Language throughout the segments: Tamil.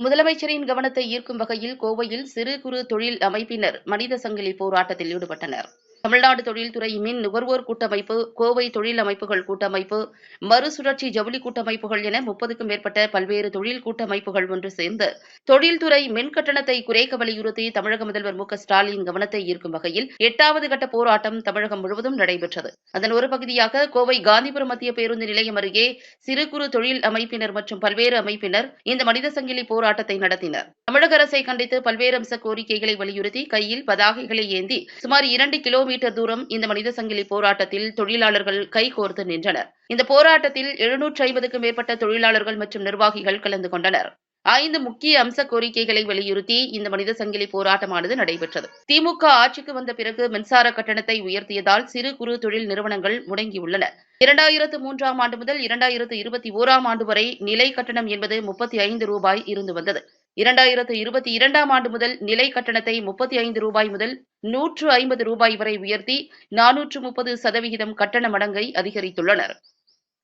முதலமைச்சரின் கவனத்தை ஈர்க்கும் வகையில் கோவையில் சிறு குறு தொழில் அமைப்பினர் மனித சங்கிலி போராட்டத்தில் ஈடுபட்டனர். தமிழ்நாடு தொழில்துறை மின் நுகர்வோர் கூட்டமைப்பு கோவை தொழில் அமைப்புகள் கூட்டமைப்பு மறுசுழற்சி ஜவுளி கூட்டமைப்புகள் என முப்பதுக்கும் மேற்பட்ட பல்வேறு தொழில் கூட்டமைப்புகள் ஒன்று சேர்ந்து தொழில்துறை மின் கட்டணத்தை குறைக்க வலியுறுத்தி தமிழக முதல்வர் மு ஸ்டாலின் கவனத்தை ஈர்க்கும் வகையில் எட்டாவது கட்ட போராட்டம் தமிழகம் முழுவதும் நடைபெற்றது. அதன் ஒரு பகுதியாக கோவை காந்திபுரம் மத்திய பேருந்து நிலையம் அருகே சிறு குறு தொழில் அமைப்பினர் மற்றும் பல்வேறு அமைப்பினர் இந்த மனித சங்கிலி போராட்டத்தை நடத்தினர். தமிழக அரசை கண்டித்து பல்வேறு அம்ச கோரிக்கைகளை வலியுறுத்தி கையில் பதாகைகளை ஏந்தி சுமார் இரண்டு கிலோமீட்டர் மீட்டர் தூரம் இந்த மனித சங்கிலி போராட்டத்தில் தொழிலாளர்கள் கைகோர்த்து நின்றனர். இந்த போராட்டத்தில் எழுநூற்று ஐம்பதுக்கும் மேற்பட்ட தொழிலாளர்கள் மற்றும் நிர்வாகிகள் கலந்து கொண்டனர். ஐந்து முக்கிய அம்ச கோரிக்கைகளை வலியுறுத்தி இந்த மனித சங்கிலி போராட்டமானது நடைபெற்றது. திமுக ஆட்சிக்கு வந்த பிறகு மின்சார கட்டணத்தை உயர்த்தியதால் சிறு குறு தொழில் நிறுவனங்கள் முடங்கியுள்ளன. இரண்டாயிரத்து மூன்றாம் ஆண்டு முதல் இரண்டாயிரத்து இருபத்தி ஓராம் ஆண்டு வரை நிலை கட்டணம் என்பது முப்பத்தி ஐந்து ரூபாய் இருந்து வந்தது. இரண்டாயிரத்து இருபத்தி இரண்டாம் ஆண்டு முதல் நிலை கட்டணத்தை முப்பத்தி ஐந்து ரூபாய் முதல் நூற்று ஐம்பது ரூபாய் வரை உயர்த்தி நானூற்று முப்பது சதவிகிதம் கட்டண மடங்கை அதிகரித்துள்ளனர்.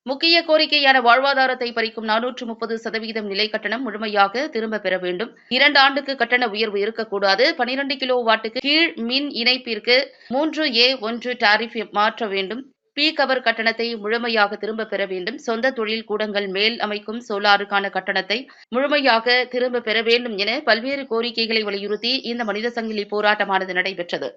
முக்கிய கோரிக்கையான வாழ்வாதாரத்தை பறிக்கும் நானூற்று முப்பது சதவிகிதம் நிலை கட்டணம் முழுமையாக திரும்ப பெற வேண்டும். இரண்டு ஆண்டுக்கு கட்டண உயர்வு இருக்கக்கூடாது. பனிரெண்டு கிலோ வாட்டுக்கு கீழ் மின் இணைப்பிற்கு மூன்று ஏ ஒன்று டாரிஃப் மாற்ற வேண்டும். பி கவர் கட்டணத்தை முழுமையாக திரும்ப பெற வேண்டும். சொந்த தொழில் கூடங்கள் மேல் அமைக்கும் சோலாருக்கான கட்டணத்தை முழுமையாக திரும்ப பெற வேண்டும் என பல்வேறு கோரிக்கைகளை வலியுறுத்தி இந்த மனித சங்கிலி போராட்டமானது நடைபெற்றது.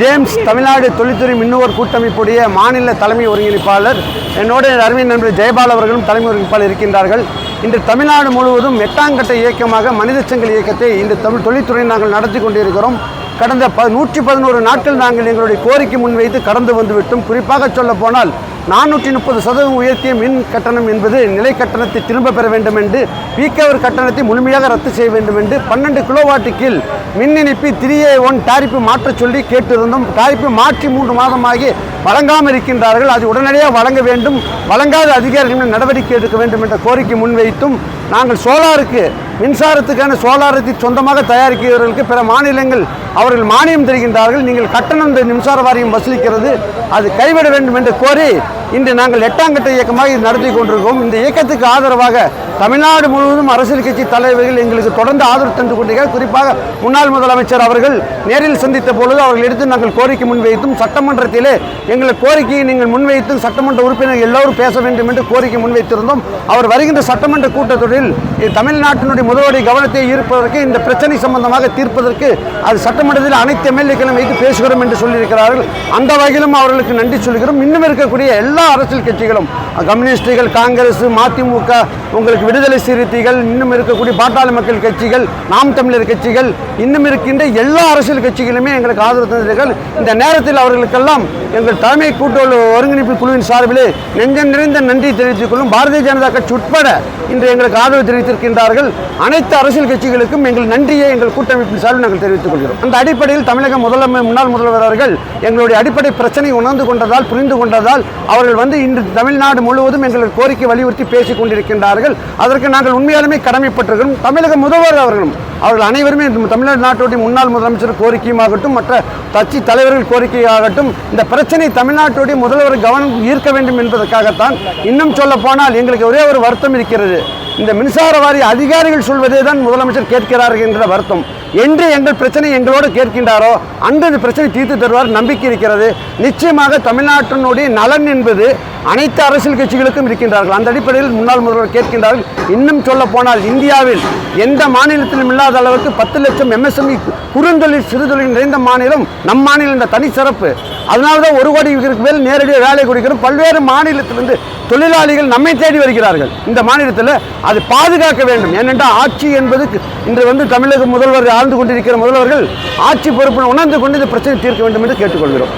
ஜேம்ஸ் தமிழ்நாடு தொழில்துறை மின்னுவர் கூட்டமைப்புடைய மாநில தலைமை ஒருங்கிணைப்பாளர் என்னோட அருமை நண்பர் ஜெயபால் அவர்களும் தலைமை ஒருங்கிணைப்பாளர் இருக்கின்றார்கள். இன்று தமிழ்நாடு முழுவதும் எட்டாம் கட்ட இயக்கமாக மனித சங்கிலி இயக்கத்தை இந்த தமிழ் தொழில்துறை நாங்கள் நடத்தி கொண்டிருக்கிறோம். கடந்த ப நூற்றி பதினோரு நாட்கள் நாங்கள் எங்களுடைய கோரிக்கை முன்வைத்து கடந்து வந்துவிட்டோம். குறிப்பாக சொல்ல போனால் நானூற்றி முப்பது சதவீதம் உயர்த்திய மின் கட்டணம் என்பது நிலை கட்டணத்தை திரும்ப பெற வேண்டும் என்று பீக்கவர் கட்டணத்தை முழுமையாக ரத்து செய்ய வேண்டும் என்று பன்னெண்டு கிலோவாட்டு கீழ் மின் இணைப்பு த்ரீ ஏ ஒன் டாரிப்பு மாற்றச் சொல்லி கேட்டிருந்தோம். டாரிப்பு மாற்றி மூன்று மாதமாகி வழங்காமல் இருக்கின்றார்கள் அது உடனடியாக வழங்க வேண்டும். வழங்காத அதிகாரிகளின் நடவடிக்கை எடுக்க வேண்டும் என்ற கோரிக்கை முன்வைத்தும் நாங்கள் சோலாருக்கு மின்சாரத்துக்கான சோலாரத்தை சொந்தமாக தயாரிக்கிறவர்களுக்கு பிற மாநிலங்கள் அவர்கள் மானியம் தருகின்றார்கள். நீங்கள் கட்டணம் இந்த மின்சார வாரியம் வசூலிக்கிறது. அது கைவிட வேண்டும் என்று கோரி இன்று நாங்கள் எட்டாங்கட்ட இயக்கமாக இது நடத்தி கொண்டிருக்கோம். இந்த இயக்கத்துக்கு ஆதரவாக தமிழ்நாடு முழுவதும் அரசியல் கட்சி தலைவர்கள் எங்களுக்கு தொடர்ந்து ஆதரவு தந்து கொண்டிருக்கிறார் குறிப்பாக முன்னாள் முதலமைச்சர் அவர்கள் நேரில் சந்தித்த பொழுது அவர்கள் எடுத்து நாங்கள் கோரிக்கை முன்வைத்தும் சட்டமன்றத்திலே எங்கள் கோரிக்கையை நீங்கள் முன்வைத்து சட்டமன்ற உறுப்பினர் எல்லோரும் பேச வேண்டும் என்று கோரிக்கை முன்வைத்திருந்தோம். அவர் வருகின்ற சட்டமன்ற கூட்டத்தொடரில் தமிழ்நாட்டினுடைய முதல்வருடைய கவனத்தை ஈர்ப்பதற்கு இந்த பிரச்சனை சம்பந்தமாக தீர்ப்பதற்கு அது சட்டமன்றத்தில் அனைத்து எம்எல்ஏக்களும் வைத்து பேசுகிறோம் என்று சொல்லியிருக்கிறார்கள். அந்த வகையிலும் அவர்களுக்கு நன்றி சொல்கிறோம். இன்னும் இருக்கக்கூடிய எல்லா அரசியல் கட்சிகளும் கம்யூனிஸ்டுகள் காங்கிரஸ் மதிமுக உங்களுக்கு விடுதலை சிறுத்தைகள் இன்னும் இருக்கக்கூடிய பாட்டாளி மக்கள் கட்சிகள் நாம் தமிழர் கட்சிகள் இன்னும் இருக்கின்ற எல்லா அரசியல் கட்சிகளுமே எங்களுக்கு ஆதரவு தந்தீர்கள். இந்த நேரத்தில் அவர்களுக்கெல்லாம் எங்கள் தலைமை கூட்டுறவு ஒருங்கிணைப்பு குழுவின் சார்பிலே நெஞ்சம் நிறைந்த நன்றி தெரிவித்துக் கொள்ளும் பாரதிய ஜனதா கட்சி உட்பட இன்று எங்களுக்கு ஆதரவு தெரிவித்திருக்கின்றார்கள். அனைத்து அரசியல் கட்சிகளுக்கும் எங்கள் நன்றியை எங்கள் கூட்டமைப்பின் சார்பில் நாங்கள் தெரிவித்துக் கொள்கிறோம். அந்த அடிப்படையில் தமிழக முதலமை முன்னாள் முதல்வர் அவர்கள் எங்களுடைய அடிப்படை பிரச்சனை உணர்ந்து கொண்டதால் புரிந்து கொண்டதால் அவர்கள் வந்து இன்று தமிழ்நாடு முழுவதும் எங்கள் கோரிக்கை வலியுறுத்தி பேசிக் கொண்டிருக்கின்றார்கள். அதற்கு நாங்கள் உண்மையாலுமே கடமைப்பட்டிருக்கிறோம். தமிழக முதல்வர் அவர்களும் அவர்கள் அனைவருமே தமிழ்நாடு நாட்டுடைய முன்னாள் முதலமைச்சர் கோரிக்கையுமாகட்டும் மற்ற கட்சி தலைவர்கள் கோரிக்கையாகட்டும் இந்த பிரச்சனை தமிழ்நாட்டுடைய முதல்வர் கவனம் ஈர்க்க வேண்டும் என்பதற்காகத்தான் இன்னும் சொல்ல போனால் எங்களுக்கு ஒரே ஒரு வருத்தம் இருக்கிறது. இந்த மின்சார வாரிய அதிகாரிகள் சொல்வதே தான் முதலமைச்சர் கேட்கிறார்கள் என்ற வருத்தம். என்று எங்கள் பிரச்சனை எங்களோடு கேட்கின்றாரோ அன்று இந்த பிரச்சனை தீர்த்து தருவார் நம்பிக்கை இருக்கிறது. நிச்சயமாக தமிழ்நாட்டினுடைய நலன் என்பது அனைத்து அரசியல் கட்சிகளுக்கும் இருக்கின்றார்கள். அந்த அடிப்படையில் முன்னாள் முதல்வர் கேட்கின்றார்கள். இன்னும் சொல்ல போனால் இந்தியாவில் எந்த மாநிலத்திலும் இல்லாத அளவுக்கு பத்து லட்சம் எம்எஸ்எம்இ குறுந்தொழில் சிறுதொழில் நிறைந்த மாநிலம் நம் மாநிலம் இந்த தனி சிறப்பு அதனால தான் ஒரு கோடிக்கு மேல் நேரடியாக வேலை கொடுக்கிறோம் பல்வேறு மாநிலத்திலிருந்து தொழிலாளிகள் நம்மை தேடி வருகிறார்கள். இந்த மாநிலத்தில் அது பாதுகாக்க வேண்டும். ஏனென்றால் ஆட்சி என்பது இன்று வந்து தமிழக முதல்வர் ஆழ்ந்து கொண்டிருக்கிற முதல்வர்கள் ஆட்சி பொறுப்பினை உணர்ந்து கொண்டு இந்த பிரச்சனை தீர்க்க வேண்டும் என்று கேட்டுக்கொள்கிறோம்.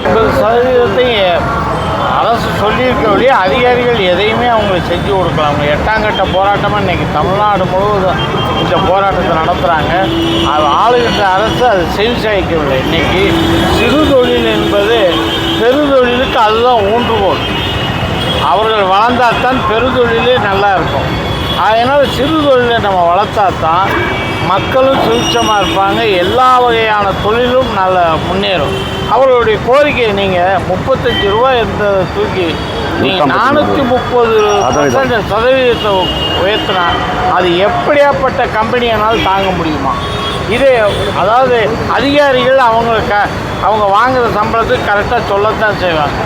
ஐம்பது சொல்லியிருக்க அதிகாரிகள் எதையுமே அவங்களுக்கு செஞ்சு கொடுக்கலாம் அவங்க எட்டாங்கட்ட போராட்டமாக இன்றைக்கி தமிழ்நாடு முழுவதும் இந்த போராட்டத்தை நடத்துகிறாங்க அது ஆளுகின்ற அரசு அது செவி சாய்க்கவில்லை. இன்றைக்கி சிறு தொழில் என்பது பெருதொழிலுக்கு அதுதான் ஊன்றுகோல். அவர்கள் வளர்ந்தாத்தான் பெருதொழிலே நல்லா இருக்கும். அதனால் சிறு தொழிலை நம்ம வளர்த்தா தான் மக்களும் சுபிட்சமாக இருப்பாங்க எல்லா வகையான தொழிலும் நல்ல முன்னேறும் அவர்களுடைய கோரிக்கை நீங்கள் முப்பத்தஞ்சு ரூபா இருந்ததை தூக்கி நீங்கள் நானூற்றி. முப்பது சதவீதம். சதவீதத்தை உயர்த்தினா அது எப்படியாப்பட்ட கம்பெனியானாலும் தாங்க முடியுமா இது அதாவது அதிகாரிகள் அவங்க க அவங்க வாங்குற சம்பளத்துக்கு கரெக்டாக சொல்லத்தான் செய்வாங்க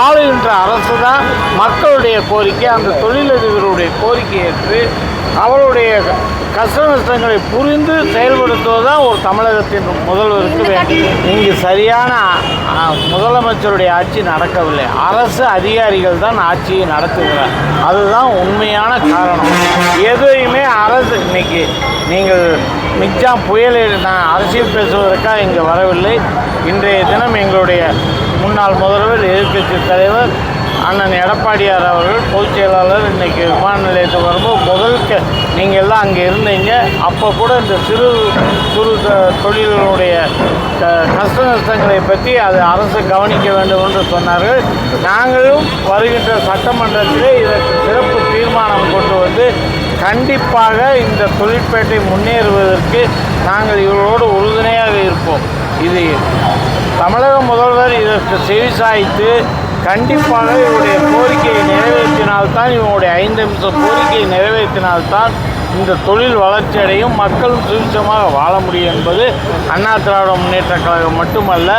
ஆளுகின்ற அரசு தான் மக்களுடைய கோரிக்கை அந்த தொழிலதிபருடைய கோரிக்கை ஏற்று அவருடைய கஷ்ட நஷ்டங்களை புரிந்து செயல்படுத்துவது தான் ஒரு தமிழகத்தின் முதல்வருக்கு வேண்டும் இங்கு சரியான முதலமைச்சருடைய ஆட்சி நடக்கவில்லை. அரசு அதிகாரிகள் தான் ஆட்சியை நடத்துகிறார். அதுதான் உண்மையான காரணம். எதையுமே அரசு இன்னைக்கு நீங்கள் மிக்ஜாம் புயலில் நான் அரசியல் பேசுவதற்காக இங்கு வரவில்லை. இன்றைய தினம் எங்களுடைய முன்னாள் முதல்வர் எதிர்க்கட்சி தலைவர் அண்ணன் எடப்பாடியார் அவர்கள் பொதுச் செயலாளர். இன்னைக்கு விமான நிலையத்துக்கு வரும்போது முதல் நீங்கள் எல்லாம் அங்கே இருந்தீங்க. அப்போ கூட இந்த சிறு குறு தொழில்களுடைய கஷ்ட நஷ்டங்களை பற்றி அது அரசு கவனிக்க வேண்டும் என்று சொன்னார்கள். நாங்களும் வருகின்ற சட்டமன்றத்திலே இதற்கு சிறப்பு தீர்மானம் கொண்டு வந்து கண்டிப்பாக இந்த தொழிற்பேட்டை முன்னேறுவதற்கு நாங்கள் இவர்களோடு உறுதுணையாக இருப்போம். இது தமிழக முதல்வர் இதற்கு செவிசாய்த்து கண்டிப்பாக இவருடைய கோரிக்கையை நிறைவேற்றினால்தான் இவனுடைய ஐந்து நிமிஷம் கோரிக்கையை நிறைவேற்றினால்தான் இந்த தொழில் வளர்ச்சி அடையும் மக்களும் சுபிச்சமாக வாழ முடியும் என்பது அண்ணா திராவிட முன்னேற்ற கழகம் மட்டுமல்ல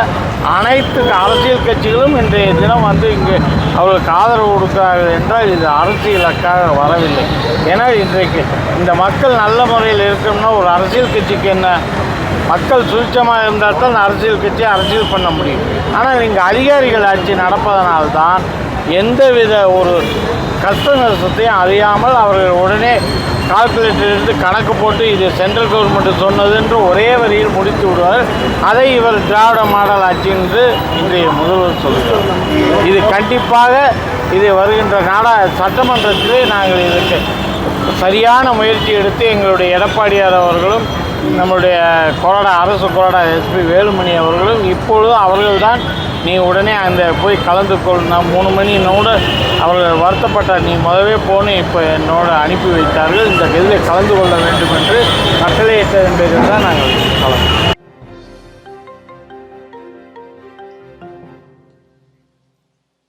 அனைத்து அரசியல் கட்சிகளும் இன்றைய தினம் வந்து இங்கு அவர்களுக்கு ஆதரவு கொடுக்கிறார்கள் என்றால் இது அரசியலுக்காக வரவில்லை. ஏன்னா இன்றைக்கு இந்த மக்கள் நல்ல முறையில் இருக்கணும்னா ஒரு அரசியல் கட்சிக்கு என்ன மக்கள் சுழிச்சமாக இருந்தால் தான் அரசியல் கட்சி அரசியல் பண்ண முடியும். ஆனால் இங்கே அதிகாரிகள் ஆட்சி நடப்பதனால்தான் எந்தவித ஒரு கஷ்ட நஷ்டத்தையும் அறியாமல் அவர்கள் உடனே கால்குலேட்டர் எடுத்து கணக்கு போட்டு இது சென்ட்ரல் கவர்மெண்ட் சொன்னது என்று ஒரே வரியில் முடித்து விடுவார். அதை இவர் திராவிட மாடல் ஆட்சி என்று இன்றைய முதல்வர் சொல்கிறார். இது கண்டிப்பாக இது வருகின்ற நாடா சட்டமன்றத்திலே நாங்கள் இதற்கு சரியான முயற்சி எடுத்து எங்களுடைய எடப்பாடியார் அவர்களும் நம்மளுடைய கொறடா அரசு கொறடா எஸ்பி வேலுமணி அவர்களும் இப்பொழுதும் அவர்கள் தான் நீ உடனே அந்த போய் கலந்து கொள். நான் மூணு மணினோட அவர்கள் வருத்தப்பட்டார். நீ முதவே போன்னு இப்போ என்னோட அனுப்பி வைத்தார்கள். இந்த இதில் கலந்து கொள்ள வேண்டும் என்று கட்டளையிட்ட என்பதில் தான் நாங்கள்